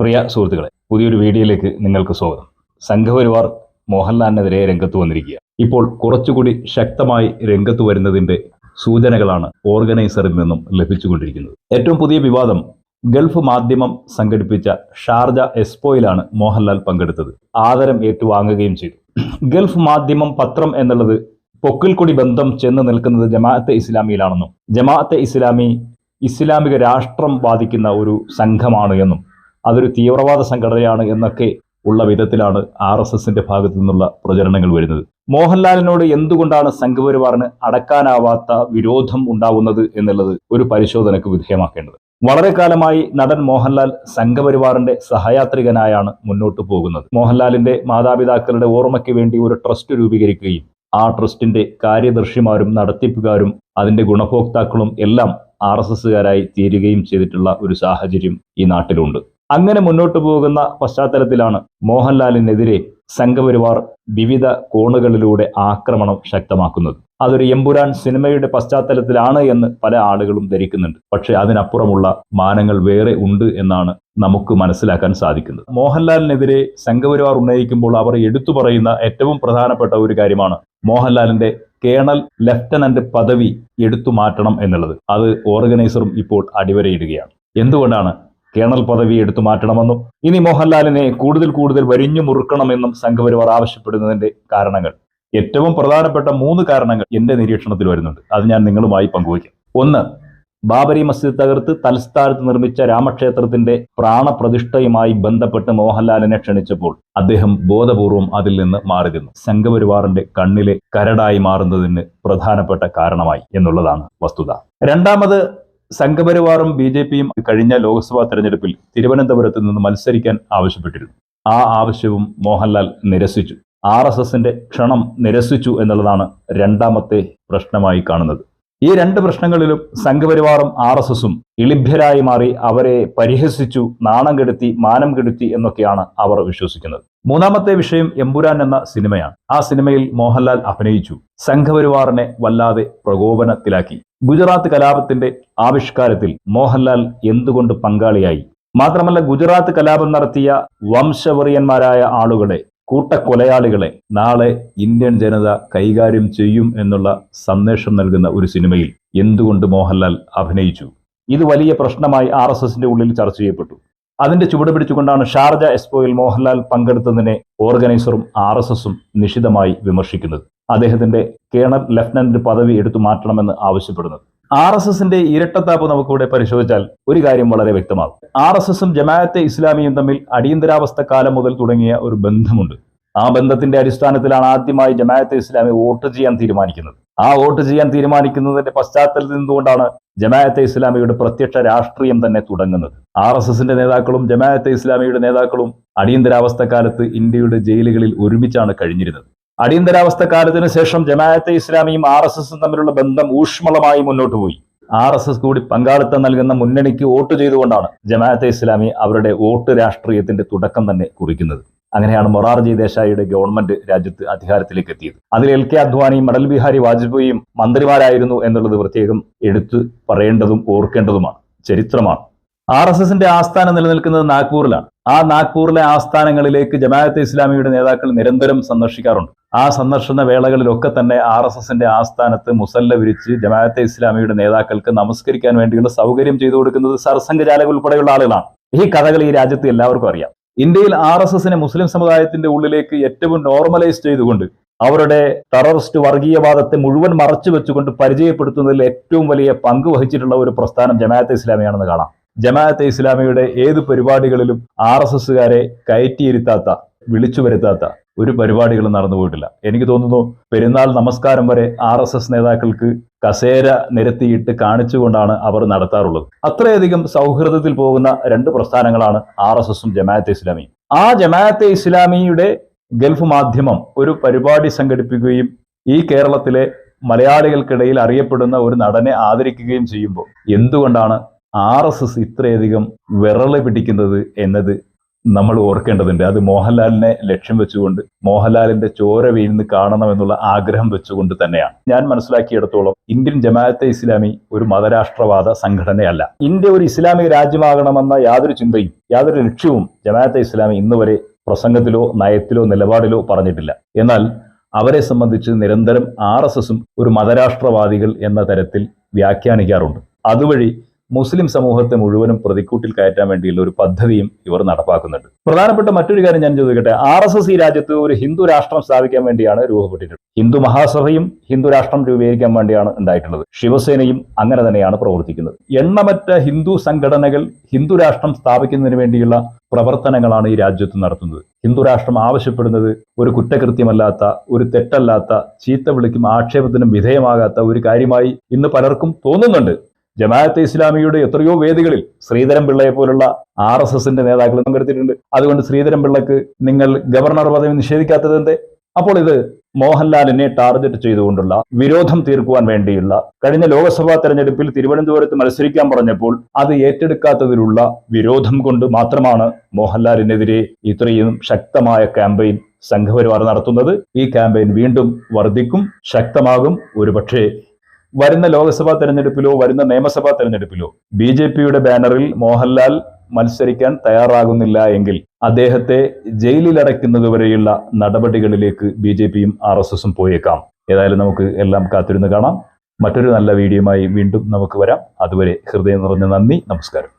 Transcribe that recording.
പ്രിയ സുഹൃത്തുക്കളെ പുതിയൊരു വീഡിയോയിലേക്ക് നിങ്ങൾക്ക് സ്വാഗതം. സംഘപരിവാർ മോഹൻലാലിനെതിരെ രംഗത്ത് വന്നിരിക്കുക. ഇപ്പോൾ കുറച്ചുകൂടി ശക്തമായി രംഗത്ത് വരുന്നതിന്റെ സൂചനകളാണ് ഓർഗനൈസറിൽ നിന്നും ലഭിച്ചുകൊണ്ടിരിക്കുന്നത്. ഏറ്റവും പുതിയ വിവാദം ഗൾഫ് മാധ്യമം സംഘടിപ്പിച്ച ഷാർജ എക്സ്പോയിലാണ് മോഹൻലാൽ പങ്കെടുത്തത്. ആദരം ഏറ്റുവാങ്ങുകയും ചെയ്തു. ഗൾഫ് മാധ്യമം പത്രം എന്നുള്ളത് പൊക്കിൽക്കൊടി ബന്ധം ചെന്ന് നിൽക്കുന്നത് ജമാഅത്തെ ഇസ്ലാമിയിലാണെന്നും ജമാഅത്തെ ഇസ്ലാമി ഇസ്ലാമിക രാഷ്ട്രം ബാധിക്കുന്ന ഒരു സംഘമാണ് എന്നും അതൊരു തീവ്രവാദ സംഘടനയാണ് എന്നൊക്കെ ഉള്ള വിധത്തിലാണ് ആർ എസ് എസിന്റെ ഭാഗത്തു നിന്നുള്ള പ്രചരണങ്ങൾ വരുന്നത്. മോഹൻലാലിനോട് എന്തുകൊണ്ടാണ് സംഘപരിവാറിന് അടക്കാനാവാത്ത വിരോധം ഉണ്ടാവുന്നത് എന്നുള്ളത് ഒരു പരിശോധനയ്ക്ക് വിധേയമാക്കേണ്ടത്. വളരെ കാലമായി നടൻ മോഹൻലാൽ സംഘപരിവാറിന്റെ സഹയാത്രികനായാണ് മുന്നോട്ട് പോകുന്നത്. മോഹൻലാലിന്റെ മാതാപിതാക്കളുടെ ഓർമ്മയ്ക്ക് വേണ്ടി ഒരു ട്രസ്റ്റ് രൂപീകരിക്കുകയും ആ ട്രസ്റ്റിന്റെ കാര്യദർശിമാരും നടത്തിപ്പുകാരും അതിന്റെ ഗുണഭോക്താക്കളും എല്ലാം ആർ എസ് എസുകാരായി തീരുകയും ചെയ്തിട്ടുള്ള ഒരു സാഹചര്യം ഈ നാട്ടിലുണ്ട്. അങ്ങനെ മുന്നോട്ടു പോകുന്ന പശ്ചാത്തലത്തിലാണ് മോഹൻലാലിനെതിരെ സംഘപരിവാർ വിവിധ കോണുകളിലൂടെ ആക്രമണം ശക്തമാക്കുന്നത്. അതൊരു എമ്പുരാൻ സിനിമയുടെ പശ്ചാത്തലത്തിലാണ് എന്ന് പല ആളുകളും ധരിക്കുന്നുണ്ട്. പക്ഷെ അതിനപ്പുറമുള്ള മാനങ്ങൾ വേറെ ഉണ്ട് എന്നാണ് നമുക്ക് മനസ്സിലാക്കാൻ സാധിക്കുന്നത്. മോഹൻലാലിനെതിരെ സംഘപരിവാർ ഉന്നയിക്കുമ്പോൾ അവർ എടുത്തു പറയുന്ന ഏറ്റവും പ്രധാനപ്പെട്ട ഒരു കാര്യമാണ് മോഹൻലാലിന്റെ കേണൽ ലഫ്റ്റനന്റ് പദവി എടുത്തു മാറ്റണം എന്നുള്ളത്. അത് ഓർഗനൈസറും ഇപ്പോൾ അടിവരയിടുകയാണ്. എന്തുകൊണ്ടാണ് കേണൽ പദവി എടുത്തു മാറ്റണമെന്നും ഇനി മോഹൻലാലിനെ കൂടുതൽ കൂടുതൽ വരിഞ്ഞു മുറുക്കണമെന്നും സംഘപരിവാർ ആവശ്യപ്പെടുന്നതിന്റെ കാരണങ്ങൾ. ഏറ്റവും പ്രധാനപ്പെട്ട മൂന്ന് കാരണങ്ങൾ എന്റെ നിരീക്ഷണത്തിൽ വരുന്നുണ്ട്. അത് ഞാൻ നിങ്ങളുമായി പങ്കുവയ്ക്കും. ഒന്ന് ബാബരി മസ്ജിദ് തകർത്ത് തലസ്ഥാനത്ത് നിർമ്മിച്ച രാമക്ഷേത്രത്തിന്റെ പ്രാണപ്രതിഷ്ഠയുമായി ബന്ധപ്പെട്ട് മോഹൻലാലിനെ ക്ഷണിച്ചപ്പോൾ അദ്ദേഹം ബോധപൂർവം അതിൽ നിന്ന് മാറി നിന്നു സംഘപരിവാറിന്റെ കണ്ണിലെ കരടായി മാറുന്നതിന് പ്രധാനപ്പെട്ട കാരണമായി എന്നുള്ളതാണ് വസ്തുത. രണ്ടാമത് സംഘപരിവാറും ബി ജെ പിയും കഴിഞ്ഞ ലോക്സഭാ തെരഞ്ഞെടുപ്പിൽ തിരുവനന്തപുരത്ത് നിന്ന് മത്സരിക്കാൻ ആവശ്യപ്പെട്ടിരുന്നു. ആ ആവശ്യവും മോഹൻലാൽ നിരസിച്ചു. ആർ എസ് എസിന്റെ ക്ഷണം നിരസിച്ചു എന്നുള്ളതാണ് രണ്ടാമത്തെ പ്രശ്നമായി കാണുന്നത്. ഈ രണ്ട് പ്രശ്നങ്ങളിലും സംഘപരിവാറും ആർ എസ് എസും ഇളിഭ്യരായി മാറി അവരെ പരിഹസിച്ചു നാണം കെടുത്തി മാനം കെടുത്തി എന്നൊക്കെയാണ് അവർ വിശ്വസിക്കുന്നത്. മൂന്നാമത്തെ വിഷയം എമ്പുരാൻ എന്ന സിനിമയാണ്. ആ സിനിമയിൽ മോഹൻലാൽ അഭിനയിച്ചു. സംഘപരിവാറിനെ വല്ലാതെ പ്രകോപനത്തിലാക്കി. ഗുജറാത്ത് കലാപത്തിന്റെ ആവിഷ്കാരത്തിൽ മോഹൻലാൽ എന്തുകൊണ്ട് പങ്കാളിയായി? മാത്രമല്ല ഗുജറാത്ത് കലാപം നടത്തിയ വംശവറിയന്മാരായ ആളുകളെ കൂട്ടക്കൊലയാളികളെ നാളെ ഇന്ത്യൻ ജനത കൈകാര്യം ചെയ്യും എന്നുള്ള സന്ദേശം നൽകുന്ന ഒരു സിനിമയിൽ എന്തുകൊണ്ട് മോഹൻലാൽ അഭിനയിച്ചു? ഇത് വലിയ പ്രശ്നമായി ആർ എസ് എസിന്റെ ഉള്ളിൽ ചർച്ച ചെയ്യപ്പെട്ടു. അതിന്റെ ചുവട് പിടിച്ചുകൊണ്ടാണ് ഷാർജ എക്സ്പോയിൽ മോഹൻലാൽ പങ്കെടുത്തതിനെ ഓർഗനൈസറും ആർ എസ് എസും നിശിതമായി വിമർശിക്കുന്നത്. അദ്ദേഹത്തിന്റെ കേണൽ ലഫ്റ്റനന്റ് പദവി എടുത്തു മാറ്റണമെന്ന് ആവശ്യപ്പെടുന്നത്. ആർ എസ് എസിന്റെ ഇരട്ടത്താപ്പ് നമുക്കിവിടെ പരിശോധിച്ചാൽ ഒരു കാര്യം വളരെ വ്യക്തമാകും. ആർ എസ് എസും ജമാഅത്തെ ഇസ്ലാമിയും തമ്മിൽ അടിയന്തരാവസ്ഥ കാലം മുതൽ തുടങ്ങിയ ഒരു ബന്ധമുണ്ട്. ആ ബന്ധത്തിന്റെ അടിസ്ഥാനത്തിലാണ് ആദ്യമായി ജമാഅത്തെ ഇസ്ലാമി വോട്ട് ചെയ്യാൻ തീരുമാനിക്കുന്നത്. ആ വോട്ട് ചെയ്യാൻ തീരുമാനിക്കുന്നതിന്റെ പശ്ചാത്തലത്തിൽ നിന്നുകൊണ്ടാണ് ജമാഅത്തെ ഇസ്ലാമിയുടെ പ്രത്യക്ഷ രാഷ്ട്രീയം തന്നെ തുടങ്ങുന്നത്. ആർ എസ് എസിന്റെ നേതാക്കളും ജമാഅത്തെ ഇസ്ലാമിയുടെ നേതാക്കളും അടിയന്തരാവസ്ഥ കാലത്ത് ഇന്ത്യയുടെ ജയിലുകളിൽ ഒരുമിച്ചാണ് കഴിഞ്ഞിരുന്നത്. അടിയന്തരാവസ്ഥ കാലത്തിന് ശേഷം ജമാഅത്തെ ഇസ്ലാമിയും ആർ എസ് എസും തമ്മിലുള്ള ബന്ധം ഊഷ്മളമായി മുന്നോട്ട് പോയി. ആർ എസ് എസ് കൂടി പങ്കാളിത്തം നൽകുന്ന മുന്നണിക്ക് വോട്ട് ചെയ്തുകൊണ്ടാണ് ജമാഅത്തെ ഇസ്ലാമി അവരുടെ വോട്ട് രാഷ്ട്രീയത്തിന്റെ തുടക്കം തന്നെ കുറിക്കുന്നത്. അങ്ങനെയാണ് മൊറാർജി ദേശായിയുടെ ഗവൺമെന്റ് രാജ്യത്ത് അധികാരത്തിലേക്ക് എത്തിയത്. അതിൽ എൽ കെ അദ്വാനിയും അടൽ ബിഹാരി വാജ്പേയിയും മന്ത്രിമാരായിരുന്നു എന്നുള്ളത് പ്രത്യേകം എടുത്തു പറയേണ്ടതും ഓർക്കേണ്ടതുമാണ്. ചരിത്രമാണ്. ആർ എസ് എസിന്റെ ആസ്ഥാനം നിലനിൽക്കുന്നത് നാഗ്പൂരിലാണ്. ആ നാഗ്പൂരിലെ ആസ്ഥാനങ്ങളിലേക്ക് ജമാഅത്തെ ഇസ്ലാമിയുടെ നേതാക്കൾ നിരന്തരം സന്ദർശിക്കാറുണ്ട്. ആ സന്ദർശന വേളകളിലൊക്കെ തന്നെ ആർ എസ് എസിന്റെ ആസ്ഥാനത്ത് മുസല്ല വിരിച്ച് ജമാഅത്തെ ഇസ്ലാമിയുടെ നേതാക്കൾക്ക് നമസ്കരിക്കാൻ വേണ്ടിയുള്ള സൗകര്യം ചെയ്തു കൊടുക്കുന്നത് സർസംഘചാലക ഉൾപ്പെടെയുള്ള ആളുകളാണ്. ഈ കഥകൾ ഈ രാജ്യത്ത് എല്ലാവർക്കും അറിയാം. ഇന്ത്യയിൽ ആർ എസ് എസിനെ മുസ്ലിം സമുദായത്തിന്റെ ഉള്ളിലേക്ക് ഏറ്റവും നോർമലൈസ് ചെയ്തുകൊണ്ട് അവരുടെ ടെററിസ്റ്റ് വർഗീയവാദത്തെ മുഴുവൻ മറച്ചു വെച്ചുകൊണ്ട് പരിചയപ്പെടുത്തുന്നതിൽ ഏറ്റവും വലിയ പങ്ക് വഹിച്ചിട്ടുള്ള ഒരു പ്രസ്ഥാനം ജമാഅത്തെ ഇസ്ലാമിയാണെന്ന് കാണാം. ജമാഅത്തെ ഇസ്ലാമിയുടെ ഏത് പരിപാടികളിലും ആർ എസ് എസുകാരെ കയറ്റിയിരുത്താത്ത വിളിച്ചു വരുത്താത്ത ഒരു പരിപാടികളും നടന്നു പോയിട്ടില്ല. എനിക്ക് തോന്നുന്നു പെരുന്നാൾ നമസ്കാരം വരെ ആർ എസ് എസ് നേതാക്കൾക്ക് കസേര നിരത്തിയിട്ട് കാണിച്ചുകൊണ്ടാണ് അവർ നടത്താറുള്ളത്. അത്രയധികം സൗഹൃദത്തിൽ പോകുന്ന രണ്ട് പ്രസ്ഥാനങ്ങളാണ് ആർ എസ് എസും ജമാഅത്തെ ഇസ്ലാമിയും. ആ ജമാഅത്തെ ഇസ്ലാമിയുടെ ഗൾഫ് മാധ്യമം ഒരു പരിപാടി സംഘടിപ്പിക്കുകയും ഈ കേരളത്തിലെ മലയാളികൾക്കിടയിൽ അറിയപ്പെടുന്ന ഒരു നടനെ ആദരിക്കുകയും ചെയ്യുമ്പോൾ എന്തുകൊണ്ടാണ് ആർ എസ് എസ് ഇത്രയധികം വിറൾ പിടിക്കുന്നത് എന്നത് നമ്മൾ ഓർക്കേണ്ടതുണ്ട്. അത് മോഹൻലാലിനെ ലക്ഷ്യം വെച്ചുകൊണ്ട് മോഹൻലാലിന്റെ ചോര വീഴ്ന്ന് കാണണമെന്നുള്ള ആഗ്രഹം വെച്ചുകൊണ്ട് തന്നെയാണ്. ഞാൻ മനസ്സിലാക്കിയിടത്തോളം ഇന്ത്യൻ ജമാഅത്തെ ഇസ്ലാമി ഒരു മതരാഷ്ട്രവാദ സംഘടനയല്ല. ഇന്ത്യ ഒരു ഇസ്ലാമിക രാജ്യമാകണമെന്ന യാതൊരു ചിന്തയും യാതൊരു ലക്ഷ്യവും ജമാഅത്തെ ഇസ്ലാമി ഇന്ന് വരെ പ്രസംഗത്തിലോ നയത്തിലോ നിലപാടിലോ പറഞ്ഞിട്ടില്ല. എന്നാൽ അവരെ സംബന്ധിച്ച് നിരന്തരം ആർ എസ് എസും ഒരു മതരാഷ്ട്രവാദികൾ എന്ന തരത്തിൽ വ്യാഖ്യാനിക്കാറുണ്ട്. അതുവഴി മുസ്ലിം സമൂഹത്തെ മുഴുവനും പ്രതിക്കൂട്ടിൽ കയറ്റാൻ വേണ്ടിയുള്ള ഒരു പദ്ധതിയും ഇവർ നടപ്പാക്കുന്നുണ്ട്. പ്രധാനപ്പെട്ട മറ്റൊരു കാര്യം ഞാൻ ചോദിക്കട്ടെ. ആർ എസ് എസ് ഈ രാജ്യത്ത് ഒരു ഹിന്ദു രാഷ്ട്രം സ്ഥാപിക്കാൻ വേണ്ടിയാണ് രൂപപ്പെട്ടിട്ടുള്ളത്. ഹിന്ദു മഹാസഭയും ഹിന്ദു രാഷ്ട്രം രൂപീകരിക്കാൻ വേണ്ടിയാണ് ഉണ്ടായിട്ടുള്ളത്. ശിവസേനയും അങ്ങനെ തന്നെയാണ് പ്രവർത്തിക്കുന്നത്. എണ്ണമറ്റ ഹിന്ദു സംഘടനകൾ ഹിന്ദു രാഷ്ട്രം സ്ഥാപിക്കുന്നതിന് വേണ്ടിയുള്ള പ്രവർത്തനങ്ങളാണ് ഈ രാജ്യത്ത് നടത്തുന്നത്. ഹിന്ദു രാഷ്ട്രം ആവശ്യപ്പെടുന്നത് ഒരു കുറ്റകൃത്യമല്ലാത്ത ഒരു തെറ്റല്ലാത്ത ചീത്ത വിളിക്കും ആക്ഷേപത്തിനും വിധേയമാകാത്ത ഒരു കാര്യമായി ഇന്ന് പലർക്കും തോന്നുന്നുണ്ട്. ജമാഅത്തെ ഇസ്ലാമിയുടെ എത്രയോ വേദികളിൽ ശ്രീധരൻ പിള്ളയെ പോലുള്ള ആർ എസ് എസിന്റെ നേതാക്കൾ പങ്കെടുത്തിട്ടുണ്ട് അതുകൊണ്ട് ശ്രീധരൻ പിള്ളക്ക് നിങ്ങൾ ഗവർണർ പദവി നിഷേധിക്കാത്തത് എന്തേ? അപ്പോൾ ഇത് മോഹൻലാലിനെ ടാർഗറ്റ് ചെയ്തുകൊണ്ടുള്ള വിരോധം തീർക്കുവാൻ വേണ്ടിയുള്ള കഴിഞ്ഞ ലോക്സഭാ തെരഞ്ഞെടുപ്പിൽ തിരുവനന്തപുരത്ത് മത്സരിക്കാൻ പറഞ്ഞപ്പോൾ അത് ഏറ്റെടുക്കാത്തതിലുള്ള വിരോധം കൊണ്ട് മാത്രമാണ് മോഹൻലാലിനെതിരെ ഇത്രയും ശക്തമായ ക്യാമ്പയിൻ സംഘപരിവാർ നടത്തുന്നത്. ഈ ക്യാമ്പയിൻ വീണ്ടും വർദ്ധിക്കും ശക്തമാകും. ഒരുപക്ഷേ വരുന്ന ലോക്സഭാ തെരഞ്ഞെടുപ്പിലോ വരുന്ന നിയമസഭാ തെരഞ്ഞെടുപ്പിലോ ബി ജെ പിയുടെ ബാനറിൽ മോഹൻലാൽ മത്സരിക്കാൻ തയ്യാറാകുന്നില്ല എങ്കിൽ അദ്ദേഹത്തെ ജയിലിലടയ്ക്കുന്നതുവരെയുള്ള നടപടികളിലേക്ക് ബി ജെ പിയും ആർ എസ് എസും പോയേക്കാം. ഏതായാലും നമുക്ക് എല്ലാം കാത്തിരുന്ന് കാണാം. മറ്റൊരു നല്ല വീഡിയോയുമായി വീണ്ടും നമുക്ക് വരാം. അതുവരെ ഹൃദയം നിറഞ്ഞ നന്ദി നമസ്കാരം.